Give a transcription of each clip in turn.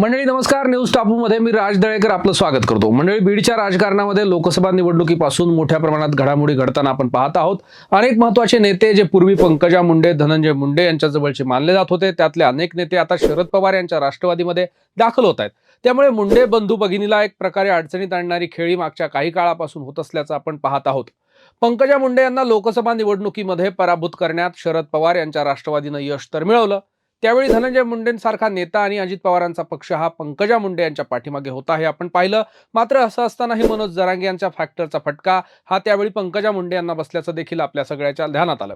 मंडळी नमस्कार. न्यूज टापूमध्ये मी राज दळेकर आपलं स्वागत करतो. मंडळी बीडच्या राजकारणामध्ये लोकसभा निवडणुकीपासून मोठ्या प्रमाणात घडामोडी घडताना आपण पाहत आहोत. अनेक महत्त्वाचे नेते जे पूर्वी पंकजा मुंडे धनंजय मुंडे यांच्या जवळचे मानले जात होते त्यातले अनेक नेते आता शरद पवार यांच्या राष्ट्रवादीमध्ये दाखल होत आहेत. त्यामुळे मुंडे बंधू भगिनीला एक प्रकारे अडचणीत आणणारी खेळी मागच्या काही काळापासून होत असल्याचं आपण पाहत आहोत. पंकजा मुंडे यांना लोकसभा निवडणुकीमध्ये पराभूत करण्यात शरद पवार यांच्या राष्ट्रवादीनं यश तर मिळवलं त्यावेळी धनंजय मुंडेंसारखा नेता आणि अजित पवारांचा पक्ष हा पंकजा मुंडे यांच्या पाठीमागे होता हे आपण पाहिलं. मात्र असं असतानाही मनोज जरांगे यांच्या फॅक्टरचा फटका हा त्यावेळी पंकजा मुंडे यांना बसल्याचं देखील आपल्या सगळ्याच्या ध्यानात आलं.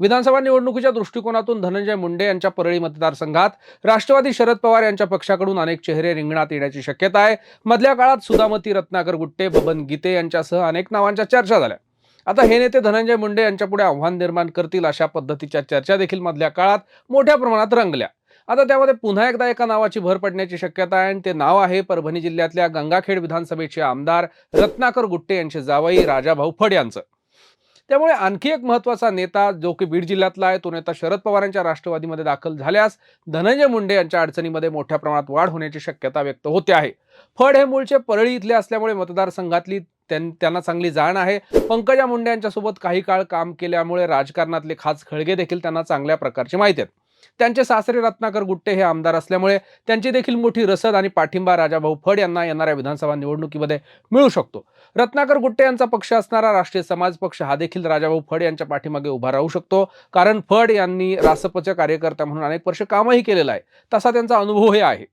विधानसभा निवडणुकीच्या दृष्टिकोनातून धनंजय मुंडे यांच्या परळी मतदारसंघात राष्ट्रवादी शरद पवार यांच्या पक्षाकडून अनेक चेहरे रिंगणात येण्याची शक्यता आहे. मधल्या काळात सुदामती रत्नाकर गुट्टे बबन गीते यांच्यासह अनेक नावांच्या चर्चा झाल्या. आता हे नेते धनंजय मुंडे यांच्यापुढे आव्हान निर्माण करतील अशा पद्धतीच्या चर्चा देखील मधल्या काळात मोठ्या प्रमाणात रंगल्या. आता त्यामध्ये पुन्हा एकदा एका नावाची भर पडण्याची शक्यता आहे आणि ते नाव आहे परभणी जिल्ह्यातल्या गंगाखेड विधानसभेचे आमदार रत्नाकर गुट्टे यांचे जावई राजाभाऊ फड यांचं. त्यामुळे आणखी एक महत्त्वाचा नेता जो की बीड जिल्ह्यातला आहे तो नेता शरद पवारांच्या राष्ट्रवादीमध्ये दाखल झाल्यास धनंजय मुंडे यांच्या अडचणीमध्ये मोठ्या प्रमाणात वाढ होण्याची शक्यता व्यक्त होते आहे. फड हे मूळचे परळी इथले असल्यामुळे मतदारसंघातली त्यांना चांगली जाण आहे. पंकजा मुंडे यांच्यासोबत काही काळ काम केल्यामुळे राजकारणातले खास खळगे देखील त्यांना चांगल्या प्रकारची माहिती आहेत. त्यांचे सासरे रत्नाकर गुट्टे हे आमदार असल्यामुळे त्यांची देखील मोठी रसद आणि पाठिंबा राजाभाऊ फड यांना येणाऱ्या विधानसभा निवडणुकीमध्ये मिळू शकतो. रत्नाकर गुट्टे यांचा पक्ष असणारा राष्ट्रीय समाज पक्ष हा देखील राजाभाऊ फड यांच्या पाठीमागे उभा राहू शकतो. कारण फड यांनी रासपचे कार्यकर्ता म्हणून अनेक वर्ष कामही केलेलं आहे. तसा त्यांचा अनुभवही आहे.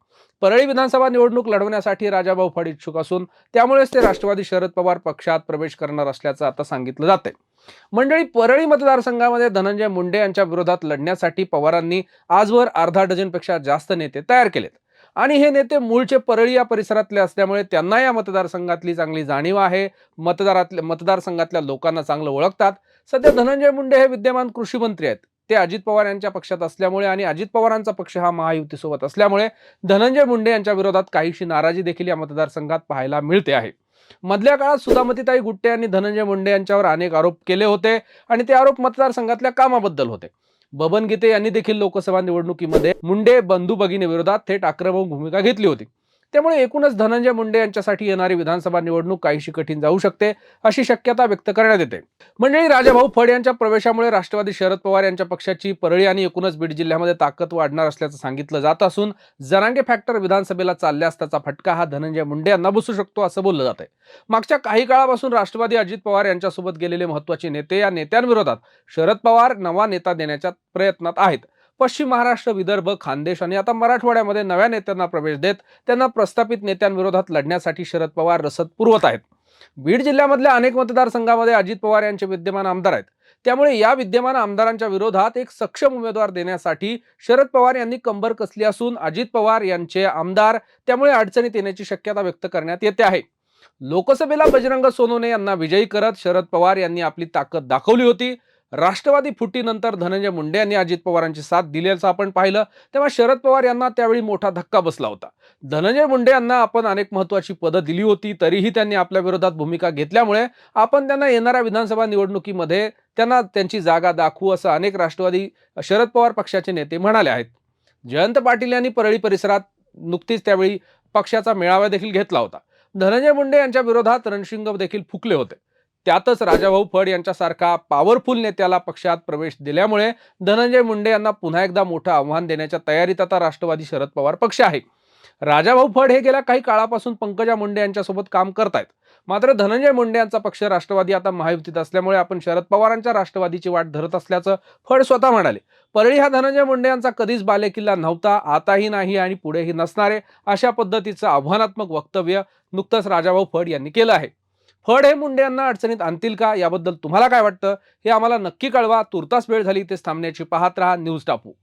परळी विधानसभा निवडणूक लढवण्यासाठी राजाभाऊ फड इच्छुक असून त्यामुळेच ते राष्ट्रवादी शरद पवार पक्षात प्रवेश करणार असल्याचं आता सांगितलं जातंय. मंडळी परळी मतदारसंघामध्ये धनंजय मुंडे यांच्या विरोधात लढण्यासाठी पवारांनी आजवर अर्धा डझनपेक्षा जास्त नेते तयार केलेत. आणि हे नेते मूळचे परळी या परिसरातले असल्यामुळे त्यांना या मतदारसंघातली चांगली जाणीव आहे. मतदारातल्या मतदारसंघातल्या लोकांना चांगलं ओळखतात. सध्या धनंजय मुंडे हे विद्यमान कृषी मंत्री आहेत. ते अजित पवार यांच्या पक्षात असल्यामुळे आणि अजित पवारांचा पक्ष हा महायुतीसोबत असल्यामुळे धनंजय मुंडे यांच्या विरोधात काहीशी नाराजी देखील या मतदारसंघात पाहायला मिळते आहे. मधल्या काळात सुधामतीताई गुट्टे यांनी धनंजय मुंडे यांच्यावर अनेक आरोप केले होते आणि ते आरोप मतदारसंघातल्या कामाबद्दल होते. बबन गीते यांनी देखील लोकसभा निवडणुकीमध्ये मुंडे बंधू भगिनी विरोधात थेट आक्रमक भूमिका घेतली होती. त्यामुळे एकूणच धनंजय मुंडे यांच्यासाठी येणारी विधानसभा निवडणूक काहीशी कठीण जाऊ शकते अशी शक्यता व्यक्त करण्यात येते. मंडळी राजाभाऊ फड यांच्या प्रवेशामुळे राष्ट्रवादी शरद पवार यांच्या पक्षाची परळी आणि एकूणच बीड जिल्ह्यामध्ये ताकद वाढणार असल्याचं सांगितलं जात असून जरांगे फॅक्टर विधानसभेला चालल्यास त्याचा फटका हा धनंजय मुंडे यांना बसू शकतो असं बोललं जात आहे मागच्या काही काळापासून राष्ट्रवादी अजित पवार यांच्यासोबत गेलेले महत्त्वाचे नेते या नेत्यांविरोधात शरद पवार नवा नेता देण्याच्या प्रयत्नात आहेत. पश्चिम महाराष्ट्र विदर्भ खानदेश आणि आता मराठवाड्यामध्ये नव्या नेत्यांना प्रवेश देत त्यांना प्रस्थापित नेत्यांविरोधात लढण्यासाठी शरद पवार रसद पुरवत आहेत. बीड जिल्ह्यामधल्या अनेक मतदारसंघामध्ये अजित पवार यांचे विद्यमान आमदार आहेत. त्यामुळे या विद्यमान आमदारांच्या विरोधात एक सक्षम उमेदवार देण्यासाठी शरद पवार यांनी कंबर कसली असून अजित पवार यांचे आमदार त्यामुळे अडचणीत येण्याची शक्यता व्यक्त करण्यात येते आहे. लोकसभेला बजरंग सोनोने यांना विजयी करत शरद पवार यांनी आपली ताकद दाखवली होती. राष्ट्रवादी फुटीनंतर धनंजय मुंडे यांनी अजित पवारांची साथ दिल्याचं आपण पाहिलं. तेव्हा शरद पवार यांना त्यावेळी मोठा धक्का बसला होता. धनंजय मुंडे यांना आपण अनेक महत्वाची पदं दिली होती तरीही त्यांनी आपल्या विरोधात भूमिका घेतल्यामुळे आपण त्यांना येणाऱ्या विधानसभा निवडणुकीमध्ये त्यांना त्यांची जागा दाखवू असं अनेक राष्ट्रवादी शरद पवार पक्षाचे नेते म्हणाले आहेत. जयंत पाटील यांनी परळी परिसरात नुकतीच त्यावेळी पक्षाचा मेळावा देखील घेतला होता. धनंजय मुंडे यांच्या विरोधात रणशिंग देखील फुकले होते. त्यातच राजाभाऊ फड यांच्यासारखा पॉवरफुल नेत्याला पक्षात प्रवेश दिल्यामुळे धनंजय मुंडे यांना पुन्हा एकदा मोठं आव्हान देण्याच्या तयारीत आता राष्ट्रवादी शरद पवार पक्ष आहे. राजाभाऊ फड हे गेल्या काही काळापासून पंकजा मुंडे यांच्यासोबत काम करतायत. मात्र धनंजय मुंडे यांचा पक्ष राष्ट्रवादी आता महायुतीत असल्यामुळे आपण शरद पवारांच्या राष्ट्रवादीची वाट धरत असल्याचं फड स्वतः म्हणाले. परळी हा धनंजय मुंडे यांचा कधीच बालेकिल्ला नव्हता आताही नाही आणि पुढेही नसणारे अशा पद्धतीचं आव्हानात्मक वक्तव्य नुकतंच राजाभाऊ फड यांनी केलं आहे. फड हे मुंडे यांना अडचणीत आणतील का? याबद्दल तुम्हाला काय वाटतं? हे आम्हाला नक्की कळवा. तुर्तास वेळ झाली तेच थांबण्याची. पाहत राहा न्यूज टापू.